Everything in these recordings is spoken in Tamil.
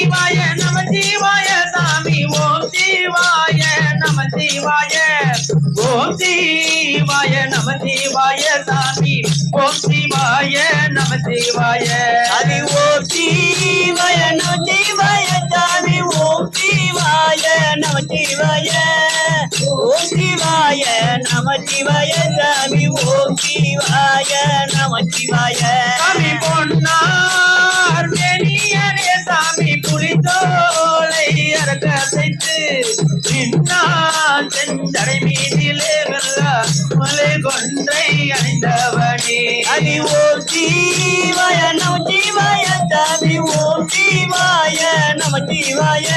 சிவாய நம சிவாய சாமி ஓம் சிவாய நம சிவாய. ஓம் சிவாய நம சிவாய சாமி ஓம் சிவாய நம சிவாய. அது ஓம் சிவாய நம சிவாய சாமி ஓம் சிவாய நம சிவாய. ஓம் சிவாய நம சிவாய சாமி ஓம் சிவாய நம சிவாய. சாமி வெளியரே குளித்தோலை புலித்தோலை அரக்க அசைத்து பின்னால் செஞ்சடை மீதிலே வெல்ல மலை கொன்றை அணிந்தவனே. அது ஓம் சிவாய நம சிவாய சாமி ஓம் சிவாய நம சிவாய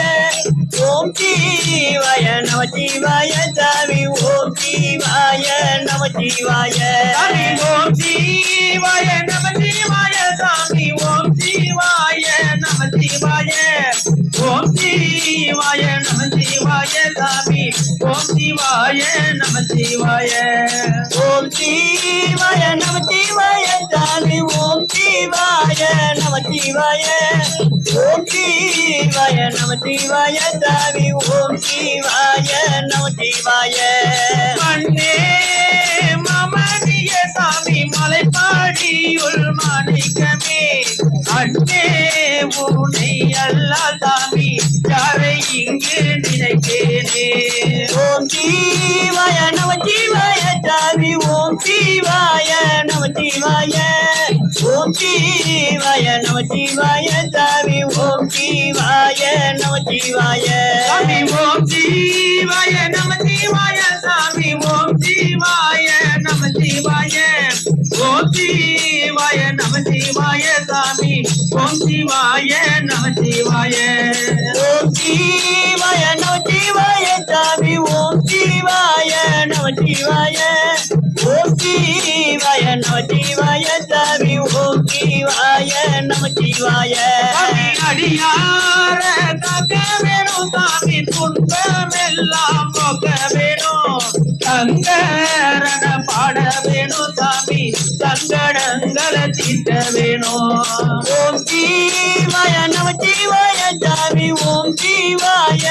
ஓம் சிவாய நம சிவாய சாமி ஓம் சிவாய நம சிவாய சாமி ஓம் சிவாய ஓம் சிவாய நம சிவாய. ஓம் சிவாய நம சிவாய. சாமி ஓம் சிவாய நம சிவாய. ஓம் சிவாய நம சிவாய. சாமி ஓம் சிவாய நம சிவாய. மண்ணே மமதிய சாமி மலைப்பாடியுள் மாணிக்கமே. அண்ணே உன்னை அல்லா சாமி யாரை இங்கு ஓம் சிவாய நம சிவாய சாமி ஓம் சிவாய நம சிவாய ஓம் சிவாய நம சிவாய சாமி ஓம் சிவாய நம சிவாய சாமி ஓம் சிவாய நம சிவாய சாமி ஓம் சிவாய நம சிவாய ஓம் சிவாய நம சிவாய சாமி ஓம் சிவாய நம சிவாய ஓம் சிவாய ஓம் சிவாய நம சிவாய சாமி அடியார காக்க வேணும் சாமி துன்பமெல்லாம் போக்க வேணும் சங்கரன பாட வேணும் சாமி சங்கடங்களை தீர்க்க வேணும் ஓம் சிவாய நம சாமி ஓம் சிவாய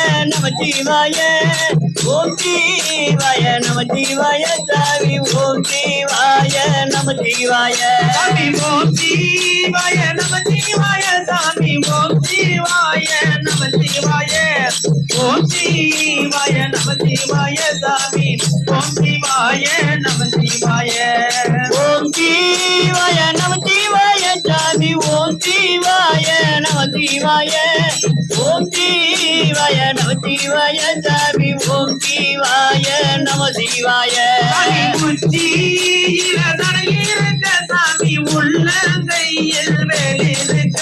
ஓம் சிவாய நம சிவாய சாமி ஓம் சிவாய நம சிவாய சாமி ஓம் சிவாய நம சிவாய சாமி ஓம் சிவாய நம சிவாய ஓம் சிவாய நம சிவாய சாமி ஓம் சிவாய நம சிவாய ஓம் சிவாய நம சிவாய சாமி ஓம் சிவாய நம சிவாய ஓம் சிவாய நம சிவாய சாமி ஓம் சிவாய நம சிவாய. தரையிருக்க சாமி உள்ளங்கையில் வெளியிருக்க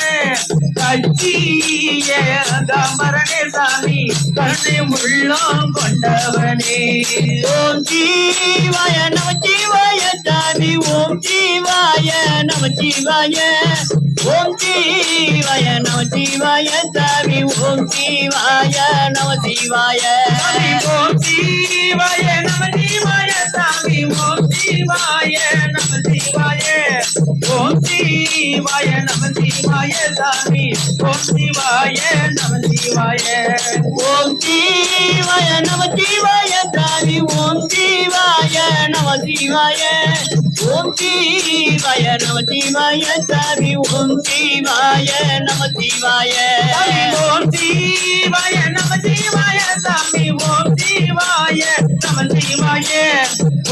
கட்சிய கமரனே சாமி கண்ணை உள்ளம் கொண்டவனே. ஓம் சிவாய நம சிவாய ஓம் சிவாய நம சிவாய ஓம் சிவாய நம சிவாய சாமி ஓம் சிவாய நம சாமி ஓம் சிவாய நம சிவாய சாமி ஓம் சிவாய நம சிவாய ஓம் சிவாய நம சிவாய சாமி ஓம் சிவாய நம சிவாய ஓம் சிவாய நம சிவாய சாமி ஓம் சிவாய நம சிவாய ஓம் சிவாய நம சிவாய சாமி ஓம் சிவாய நம சிவாய சாமி ஓம் சிவாய நம சிவாய சாமி ஓம் சிவாய நம சிவாய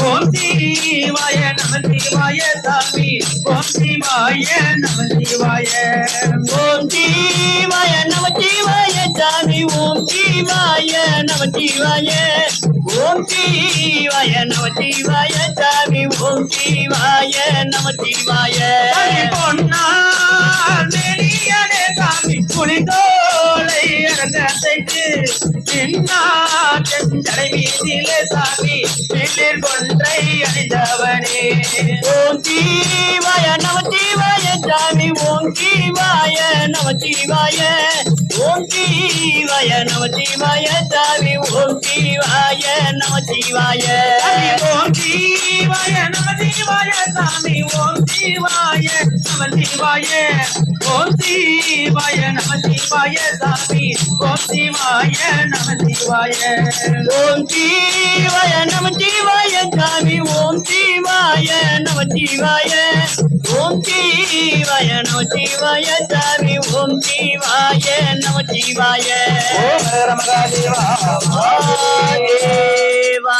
ஓம் சிவாய நம சிவாய சாமி. ஓம் சிவாய நம சிவாய ஓம் சிவாய நம சிவாய சாமி. ஓம் சிவாய நம சிவாய ஓம் சிவாய நம சிவாய சாமி. ஓம் சிவாய நம சிவாய பொன்னா நெறியனே சாமி. புலிதோலை அரங்கத்தைக்கு செஞ்சடை மீதிலே சாமி பிள்ளிர் கொன்றை அணிந்தவனே. ஓம் சிவாய நம சிவாய சாமி ஓம் சிவாய நம சிவாய. ஓம் சிவாய நம சிவாய சாமி ஓம் சிவாய நம சாமி ஓம் சிவாய நம சிவாய சாமி ஓம் சிவாய நம சிவாய. ஓம் சிவாய நம சிவாய சாமி. ஓம் சிவாய நம சிவாய ஓம் சிவாய நம சிவாய சாமி. ஓம் சிவாய நம சிவாய ஓம் சிவாய நம சிவாய சாமி. ஓம் சிவாய நம சிவாய ஓம் மகாதேவா மகாதேவா.